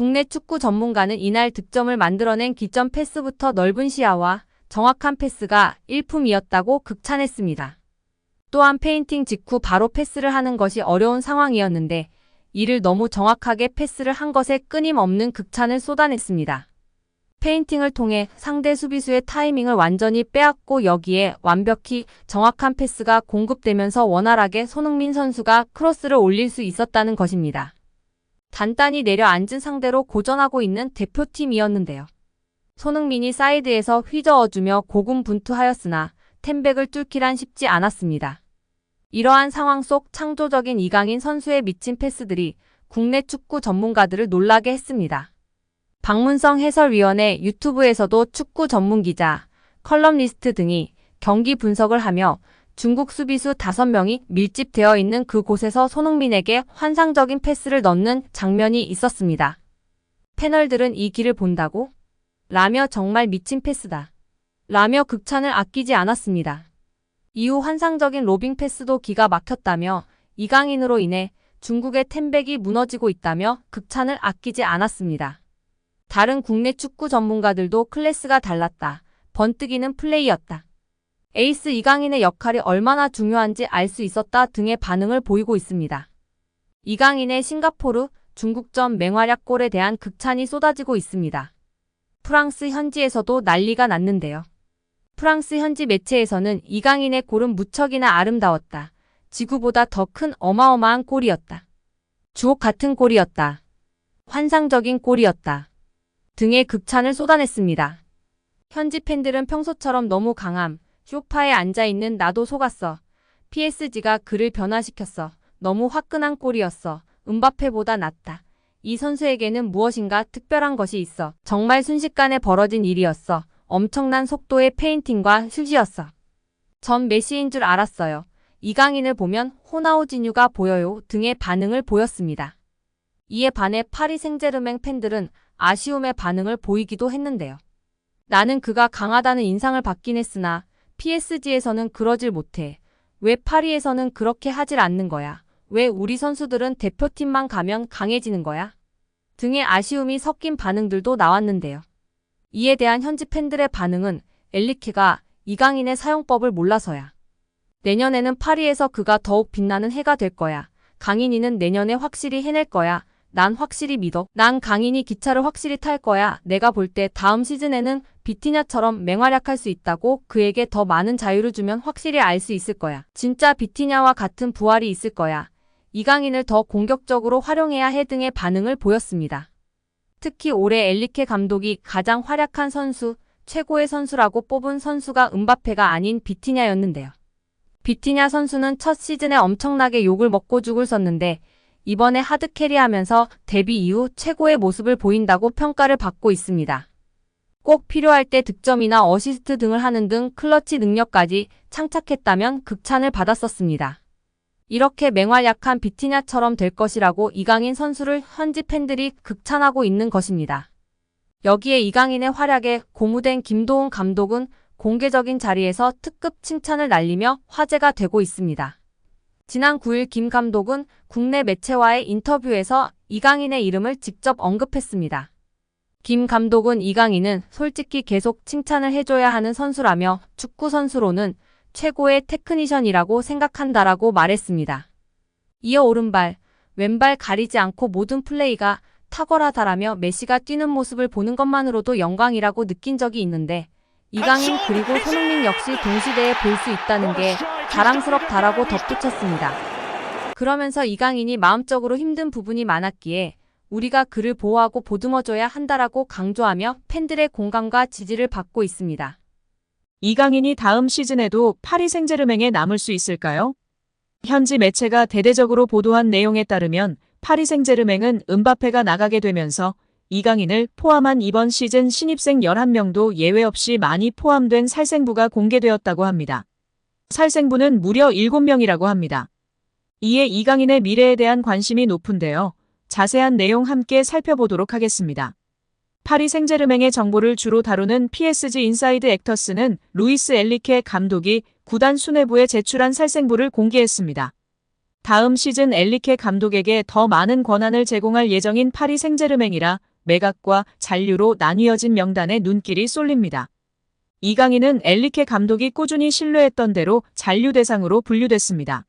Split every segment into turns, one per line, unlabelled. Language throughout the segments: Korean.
국내 축구 전문가는 이날 득점을 만들어낸 기점 패스부터 넓은 시야와 정확한 패스가 일품이었다고 극찬했습니다. 또한 페인팅 직후 바로 패스를 하는 것이 어려운 상황이었는데 이를 너무 정확하게 패스를 한 것에 끊임없는 극찬을 쏟아냈습니다. 페인팅을 통해 상대 수비수의 타이밍을 완전히 빼앗고 여기에 완벽히 정확한 패스가 공급되면서 원활하게 손흥민 선수가 크로스를 올릴 수 있었다는 것입니다. 단단히 내려앉은 상대로 고전하고 있는 대표팀이었는데요. 손흥민이 사이드에서 휘저어주며 고군분투하였으나 템백을 뚫기란 쉽지 않았습니다. 이러한 상황 속 창조적인 이강인 선수의 미친 패스들이 국내 축구 전문가들을 놀라게 했습니다. 박문성 해설위원의 유튜브에서도 축구 전문 기자, 컬럼리스트 등이 경기 분석을 하며 중국 수비수 5명이 밀집되어 있는 그곳에서 손흥민에게 환상적인 패스를 넣는 장면이 있었습니다. 패널들은 이 길을 본다고? 라며 정말 미친 패스다. 라며 극찬을 아끼지 않았습니다. 이후 환상적인 로빙 패스도 기가 막혔다며 이강인으로 인해 중국의 템백이 무너지고 있다며 극찬을 아끼지 않았습니다. 다른 국내 축구 전문가들도 클래스가 달랐다. 번뜩이는 플레이였다. 에이스 이강인의 역할이 얼마나 중요한지 알 수 있었다 등의 반응을 보이고 있습니다. 이강인의 싱가포르 중국전 맹활약 골에 대한 극찬이 쏟아지고 있습니다. 프랑스 현지에서도 난리가 났는데요. 프랑스 현지 매체에서는 이강인의 골은 무척이나 아름다웠다. 지구보다 더 큰 어마어마한 골이었다. 주옥 같은 골이었다. 환상적인 골이었다. 등의 극찬을 쏟아냈습니다. 현지 팬들은 평소처럼 너무 강함, 쇼파에 앉아있는 나도 속았어. PSG가 그를 변화시켰어. 너무 화끈한 골이었어. 은바페보다 낫다. 이 선수에게는 무엇인가 특별한 것이 있어. 정말 순식간에 벌어진 일이었어. 엄청난 속도의 페인팅과 슛이었어. 전 메시인 줄 알았어요. 이강인을 보면 호나우지뉴가 보여요 등의 반응을 보였습니다. 이에 반해 파리 생제르맹 팬들은 아쉬움의 반응을 보이기도 했는데요. 나는 그가 강하다는 인상을 받긴 했으나 PSG에서는 그러질 못해. 왜 파리에서는 그렇게 하질 않는 거야? 왜 우리 선수들은 대표팀만 가면 강해지는 거야? 등의 아쉬움이 섞인 반응들도 나왔는데요. 이에 대한 현지 팬들의 반응은 엘리케가 이강인의 사용법을 몰라서야. 내년에는 파리에서 그가 더욱 빛나는 해가 될 거야. 강인이는 내년에 확실히 해낼 거야. 난 확실히 믿어. 난 강인이 기차를 확실히 탈 거야. 내가 볼 때 다음 시즌에는 비티냐처럼 맹활약할 수 있다고 그에게 더 많은 자유를 주면 확실히 알 수 있을 거야. 진짜 비티냐와 같은 부활이 있을 거야. 이강인을 더 공격적으로 활용해야 해 등의 반응을 보였습니다. 특히 올해 엘리케 감독이 가장 활약한 선수, 최고의 선수라고 뽑은 선수가 은바페가 아닌 비티냐였는데요. 비티냐 선수는 첫 시즌에 엄청나게 욕을 먹고 죽을 썼는데 이번에 하드캐리하면서 데뷔 이후 최고의 모습을 보인다고 평가를 받고 있습니다. 꼭 필요할 때 득점이나 어시스트 등을 하는 등 클러치 능력까지 창착했다면 극찬을 받았었습니다. 이렇게 맹활약한 비티냐처럼 될 것이라고 이강인 선수를 현지 팬들이 극찬하고 있는 것입니다. 여기에 이강인의 활약에 고무된 김도훈 감독은 공개적인 자리에서 특급 칭찬을 날리며 화제가 되고 있습니다. 지난 9일 김 감독은 국내 매체와의 인터뷰에서 이강인의 이름을 직접 언급했습니다. 김 감독은 이강인은 솔직히 계속 칭찬을 해줘야 하는 선수라며 축구 선수로는 최고의 테크니션이라고 생각한다라고 말했습니다. 이어 오른발, 왼발 가리지 않고 모든 플레이가 탁월하다라며 메시가 뛰는 모습을 보는 것만으로도 영광이라고 느낀 적이 있는데 이강인 그리고 손흥민 역시 동시대에 볼 수 있다는 게 자랑스럽다라고 덧붙였습니다. 그러면서 이강인이 마음적으로 힘든 부분이 많았기에 우리가 그를 보호하고 보듬어줘야 한다라고 강조하며 팬들의 공감과 지지를 받고 있습니다.
이강인이 다음 시즌에도 파리 생제르맹에 남을 수 있을까요? 현지 매체가 대대적으로 보도한 내용에 따르면 파리 생제르맹은 은바페가 나가게 되면서 이강인을 포함한 이번 시즌 신입생 11명도 예외 없이 많이 포함된 살생부가 공개되었다고 합니다. 살생부는 무려 7명이라고 합니다. 이에 이강인의 미래에 대한 관심이 높은데요. 자세한 내용 함께 살펴보도록 하겠습니다. 파리 생제르맹의 정보를 주로 다루는 PSG 인사이드 액터스는 루이스 엘리케 감독이 구단 수뇌부에 제출한 살생부를 공개했습니다. 다음 시즌 엘리케 감독에게 더 많은 권한을 제공할 예정인 파리 생제르맹이라 매각과 잔류로 나뉘어진 명단에 눈길이 쏠립니다. 이강인은 엘리케 감독이 꾸준히 신뢰했던 대로 잔류 대상으로 분류됐습니다.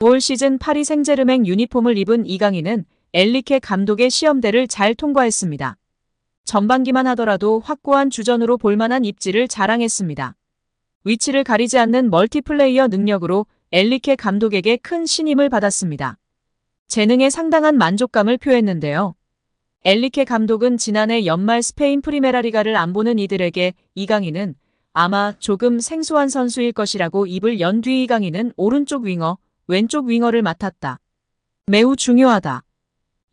올 시즌 파리 생제르맹 유니폼을 입은 이강인은 엘리케 감독의 시험대를 잘 통과했습니다. 전반기만 하더라도 확고한 주전으로 볼만한 입지를 자랑했습니다. 위치를 가리지 않는 멀티플레이어 능력으로 엘리케 감독에게 큰 신임을 받았습니다. 재능에 상당한 만족감을 표했는데요. 엘리케 감독은 지난해 연말 스페인 프리메라리가를 안 보는 이들에게 이강인은 아마 조금 생소한 선수일 것이라고 입을 연 뒤 이강인은 오른쪽 윙어, 왼쪽 윙어를 맡았다. 매우 중요하다.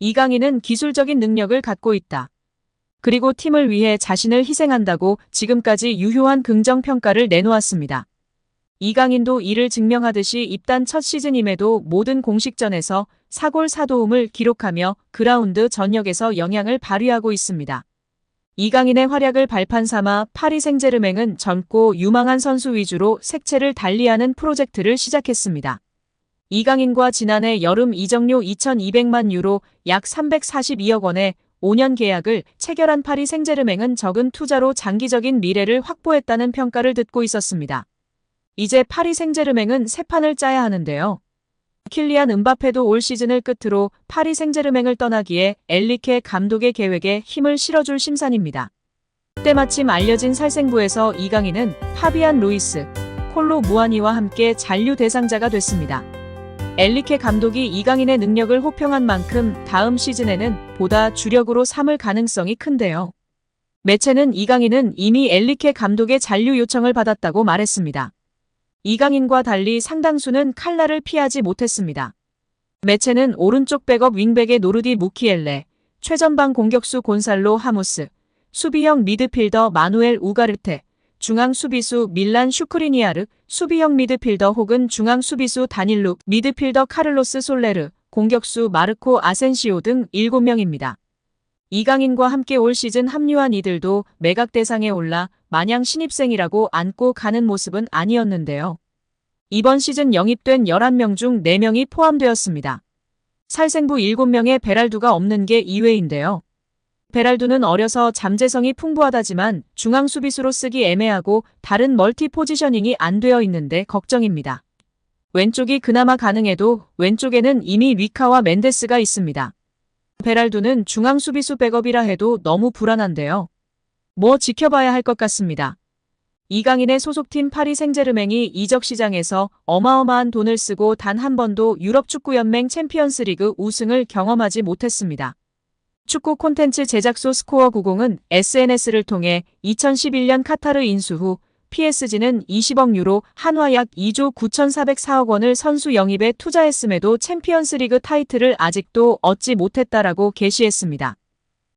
이강인은 기술적인 능력을 갖고 있다. 그리고 팀을 위해 자신을 희생한다고 지금까지 유효한 긍정평가를 내놓았습니다. 이강인도 이를 증명하듯이 입단 첫 시즌임에도 모든 공식전에서 사골 사도움을 기록하며 그라운드 전역에서 영향을 발휘하고 있습니다. 이강인의 활약을 발판 삼아 파리 생제르맹은 젊고 유망한 선수 위주로 색채를 달리하는 프로젝트를 시작했습니다. 이강인과 지난해 여름 이적료 2,200만 유로 약 342억 원의 5년 계약을 체결한 파리 생제르맹은 적은 투자로 장기적인 미래를 확보했다는 평가를 듣고 있었습니다. 이제 파리 생제르맹은 새 판을 짜야 하는데요. 킬리안 은바페도 올 시즌을 끝으로 파리 생제르맹을 떠나기에 엘리케 감독의 계획에 힘을 실어줄 심산입니다. 때마침 알려진 살생부에서 이강인은 파비안 루이스, 콜로 무아니와 함께 잔류 대상자가 됐습니다. 엘리케 감독이 이강인의 능력을 호평한 만큼 다음 시즌에는 보다 주력으로 삼을 가능성이 큰데요. 매체는 이강인은 이미 엘리케 감독의 잔류 요청을 받았다고 말했습니다. 이강인과 달리 상당수는 칼날을 피하지 못했습니다. 매체는 오른쪽 백업 윙백의 노르디 무키엘레, 최전방 공격수 곤살로 하무스, 수비형 미드필더 마누엘 우가르테, 중앙 수비수 밀란 슈크리니아르, 수비형 미드필더 혹은 중앙 수비수 다닐룩, 미드필더 카를로스 솔레르, 공격수 마르코 아센시오 등 7명입니다. 이강인과 함께 올 시즌 합류한 이들도 매각 대상에 올라 마냥 신입생이라고 안고 가는 모습은 아니었는데요. 이번 시즌 영입된 11명 중 4명이 포함되었습니다. 살생부 7명의 베랄두가 없는 게 이외인데요. 베랄두는 어려서 잠재성이 풍부하다지만 중앙 수비수로 쓰기 애매하고 다른 멀티 포지셔닝이 안 되어 있는데 걱정입니다. 왼쪽이 그나마 가능해도 왼쪽에는 이미 위카와 멘데스가 있습니다. 베랄두는 중앙 수비수 백업이라 해도 너무 불안한데요. 뭐 지켜봐야 할 것 같습니다. 이강인의 소속팀 파리 생제르맹이 이적 시장에서 어마어마한 돈을 쓰고 단 한 번도 유럽 축구연맹 챔피언스 리그 우승을 경험하지 못했습니다. 축구 콘텐츠 제작소 스코어 90은 SNS를 통해 2011년 카타르 인수 후 PSG는 20억 유로 한화 약 2조 9,404억 원을 선수 영입에 투자했음에도 챔피언스 리그 타이틀을 아직도 얻지 못했다라고 게시했습니다.